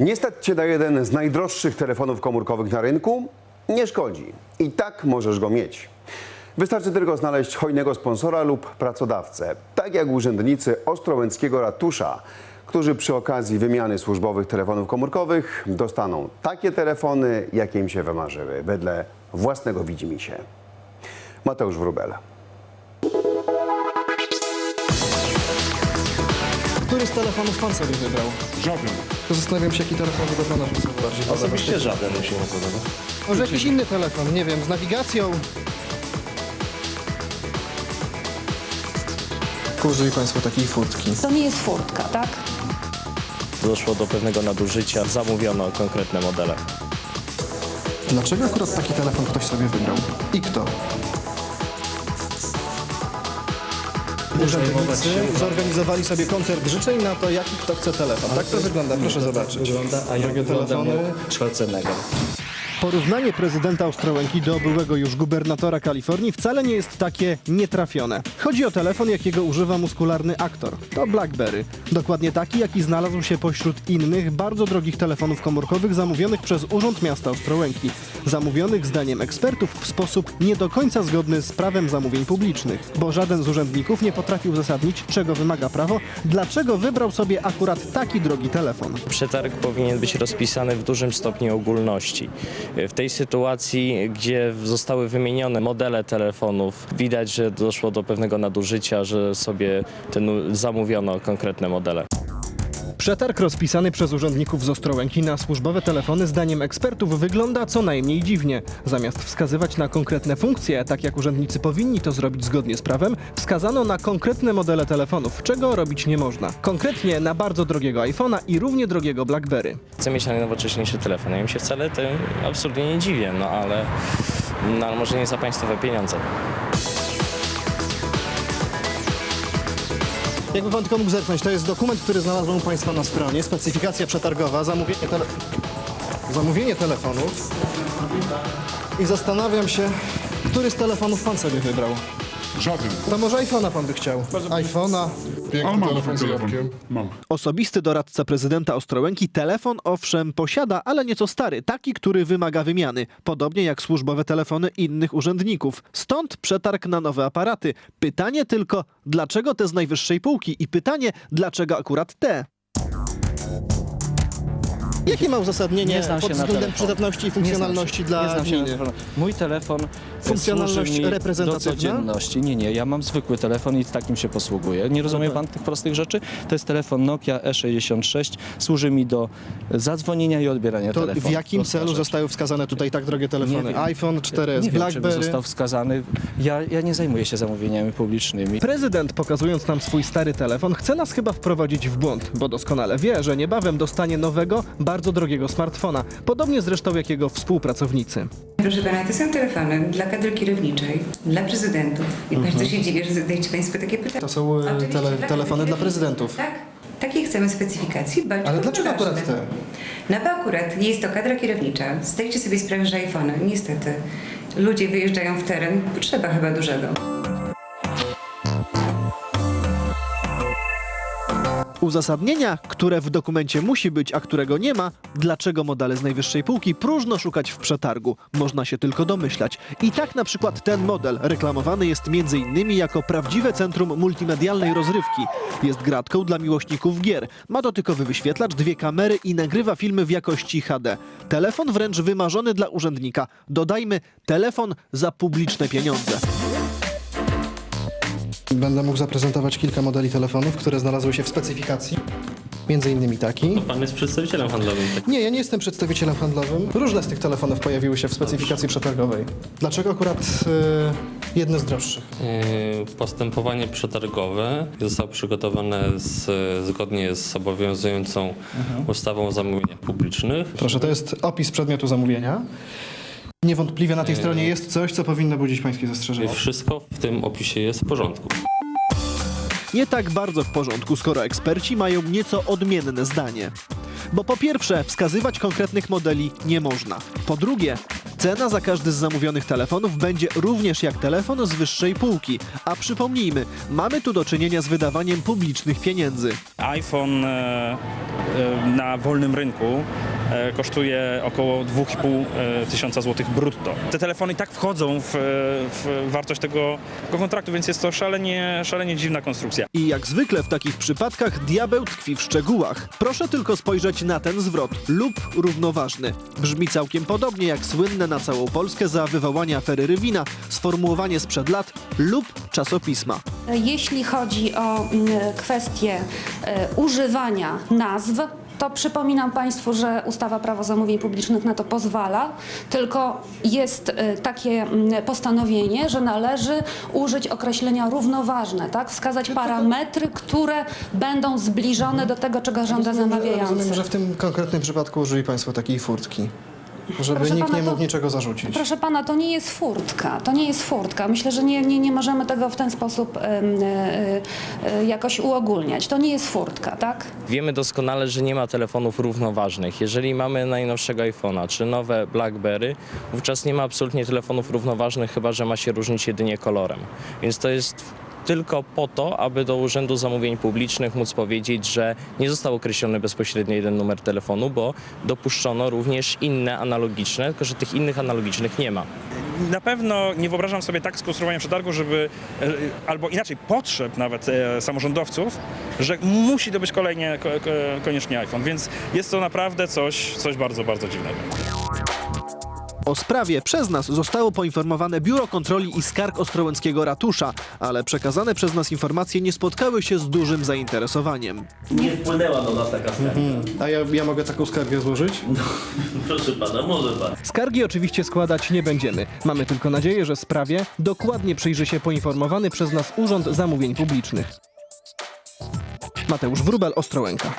Nie stać cię na jeden z najdroższych telefonów komórkowych na rynku? Nie szkodzi. I tak możesz go mieć. Wystarczy tylko znaleźć hojnego sponsora lub pracodawcę, tak jak urzędnicy Ostrołęckiego Ratusza, którzy przy okazji wymiany służbowych telefonów komórkowych dostaną takie telefony, jakie im się wymarzyły, wedle własnego widzimisię. Mateusz Wrubel. Który z telefonów pan sobie wybrał? Żaden. To zastanawiam się, jaki telefon do pana bardziej. podoba. Osobiście żaden mi się nie podoba. Może jakiś inny telefon, nie wiem, z nawigacją? Użyli państwo takiej furtki. To nie jest furtka, tak? Doszło do pewnego nadużycia, zamówiono konkretne modele. Dlaczego akurat taki telefon ktoś sobie wybrał? I kto? Urzędnicy zorganizowali sobie koncert życzeń na to, jaki kto chce telefon. Tak to wygląda, proszę zobaczyć. Wygląda, a jak wygląda telefony. Schwarzenegger. Porównanie prezydenta Ostrołęki do byłego już gubernatora Kalifornii wcale nie jest takie nietrafione. Chodzi o telefon, jakiego używa muskularny aktor. To BlackBerry. Dokładnie taki, jaki znalazł się pośród innych bardzo drogich telefonów komórkowych zamówionych przez Urząd Miasta Ostrołęki. Zamówionych zdaniem ekspertów w sposób nie do końca zgodny z prawem zamówień publicznych, bo żaden z urzędników nie potrafił uzasadnić, czego wymaga prawo, dlaczego wybrał sobie akurat taki drogi telefon. Przetarg powinien być rozpisany w dużym stopniu ogólności. W tej sytuacji, gdzie zostały wymienione modele telefonów, widać, że doszło do pewnego nadużycia, że sobie ten, zamówiono konkretne modele. Przetarg rozpisany przez urzędników z Ostrołęki na służbowe telefony zdaniem ekspertów wygląda co najmniej dziwnie. Zamiast wskazywać na konkretne funkcje, tak jak urzędnicy powinni to zrobić zgodnie z prawem, wskazano na konkretne modele telefonów, czego robić nie można. Konkretnie na bardzo drogiego iPhone'a i równie drogiego BlackBerry. Chcę mieć najnowocześniejszy telefon. Ja im się wcale tym absolutnie nie dziwię, no ale, no, ale może nie za państwowe pieniądze. Jakby pan tylko mógł zerknąć, to jest dokument, który znalazłem u państwa na stronie, specyfikacja przetargowa, zamówienie, tele... zamówienie telefonów. I zastanawiam się, który z telefonów pan sobie wybrał. Żaden. To może iPhone'a pan by chciał. iPhone'a. Ale mam telefon z telefon. Mam. Osobisty doradca prezydenta Ostrołęki telefon owszem posiada, ale nieco stary, taki, który wymaga wymiany, podobnie jak służbowe telefony innych urzędników. Stąd przetarg na nowe aparaty. Pytanie tylko, dlaczego te z najwyższej półki i pytanie, dlaczego akurat te? Jakie ma uzasadnienie Nie znam się pod na względem telefonach. przydatności i Nie znam funkcjonalności się- dla nie znam się na gminy? Mój telefon Funkcjonalność służy mi reprezentatywna? do codzienności. Nie, nie, ja mam zwykły telefon i takim się posługuję. Nie rozumie pan tych prostych rzeczy? To jest telefon Nokia E66, służy mi do zadzwonienia i odbierania To telefonu. w jakim Prosta celu rzecz. zostały wskazane tutaj tak drogie telefony? wiem. iPhone 4S, Nie wiem, czy BlackBerry. został wskazany. Ja, ja nie zajmuję się zamówieniami publicznymi. Prezydent, pokazując nam swój stary telefon, chce nas chyba wprowadzić w błąd, bo doskonale wie, że niebawem dostanie nowego, bardzo drogiego smartfona, podobnie zresztą jak jego współpracownicy. Proszę pana, to są telefony dla kadry kierowniczej, dla prezydentów. I bardzo się dziwię, że zadajecie państwo takie pytania. To są, e, Oczywiście tele- dla telefony dla prezydentów. Tak. Takiej chcemy specyfikacji, bądź Ale dlaczego ważne. akurat te? No bo akurat jest to kadra kierownicza. Zdajcie sobie sprawę, że iPhone, niestety, ludzie wyjeżdżają w teren, potrzeba chyba dużego. Uzasadnienia, które w dokumencie musi być, a którego nie ma, dlaczego modele z najwyższej półki próżno szukać w przetargu. Można się tylko domyślać. I tak na przykład ten model reklamowany jest m.in. jako prawdziwe centrum multimedialnej rozrywki. Jest gratką dla miłośników gier. Ma dotykowy wyświetlacz, dwie kamery i nagrywa filmy w jakości HD. Telefon wręcz wymarzony dla urzędnika. Dodajmy telefon za publiczne pieniądze. Będę mógł zaprezentować kilka modeli telefonów, które znalazły się w specyfikacji. Między innymi taki. Pan jest przedstawicielem handlowym. Nie, ja nie jestem przedstawicielem handlowym. Różne z tych telefonów pojawiły się w specyfikacji przetargowej. Dlaczego akurat e, jedne z droższych? Yy, Postępowanie przetargowe zostało przygotowane z, zgodnie z obowiązującą ustawą o zamówieniach publicznych. Proszę, to jest opis przedmiotu zamówienia. Niewątpliwie na tej stronie jest coś, co powinno budzić pańskie zastrzeżenia. Wszystko w tym opisie jest w porządku. Nie tak bardzo w porządku, skoro eksperci mają nieco odmienne zdanie. Bo po pierwsze, wskazywać konkretnych modeli nie można. Po drugie, cena za każdy z zamówionych telefonów będzie również jak telefon z wyższej półki. A przypomnijmy, mamy tu do czynienia z wydawaniem publicznych pieniędzy. iPhone e, e, na wolnym rynku kosztuje około 2,5 e, tysiąca złotych brutto. Te telefony i tak wchodzą w, w wartość tego, tego kontraktu, więc jest to szalenie, szalenie dziwna konstrukcja. I jak zwykle w takich przypadkach diabeł tkwi w szczegółach. Proszę tylko spojrzeć na ten zwrot lub równoważny. Brzmi całkiem podobnie jak słynne na całą Polskę za wywołanie afery Rywina sformułowanie sprzed lat lub czasopisma. Jeśli chodzi o mm, kwestię e, używania nazw, to przypominam Państwu, że ustawa Prawo Zamówień Publicznych na to pozwala, tylko jest e, takie mm, postanowienie, że należy użyć określenia równoważne, tak? wskazać parametry, które będą zbliżone do tego, czego żąda zamawiający. Rozumiem, że w tym konkretnym przypadku użyli Państwo takiej furtki, żeby Proszę nikt pana, nie to- mógł niczego zarzucić. Proszę pana, to nie jest furtka. To nie jest furtka. Myślę, że nie, nie, nie możemy tego w ten sposób em, e, e, jakoś uogólniać. To nie jest furtka, tak? Wiemy doskonale, że nie ma telefonów równoważnych. Jeżeli mamy najnowszego iPhone'a czy nowe BlackBerry, wówczas nie ma absolutnie telefonów równoważnych, chyba że ma się różnić jedynie kolorem. Więc to jest tylko po to, aby do Urzędu Zamówień Publicznych móc powiedzieć, że nie został określony bezpośrednio jeden numer telefonu, bo dopuszczono również inne analogiczne, tylko że tych innych analogicznych nie ma. Na pewno nie wyobrażam sobie tak skonstruowania przetargu, żeby, e, albo inaczej potrzeb nawet e, samorządowców, że musi to być kolejnie, ko, ko, koniecznie iPhone, więc jest to naprawdę coś, coś bardzo, bardzo dziwnego. O sprawie przez nas zostało poinformowane Biuro Kontroli i Skarg Ostrołęckiego Ratusza, ale przekazane przez nas informacje nie spotkały się z dużym zainteresowaniem. Nie wpłynęła do nas taka skarga. A ja, ja mogę taką skargę złożyć? Proszę pana, może pan. Skargi oczywiście składać nie będziemy. Mamy tylko nadzieję, że sprawie dokładnie przyjrzy się poinformowany przez nas Urząd Zamówień Publicznych. Mateusz Wrubel, Ostrołęka.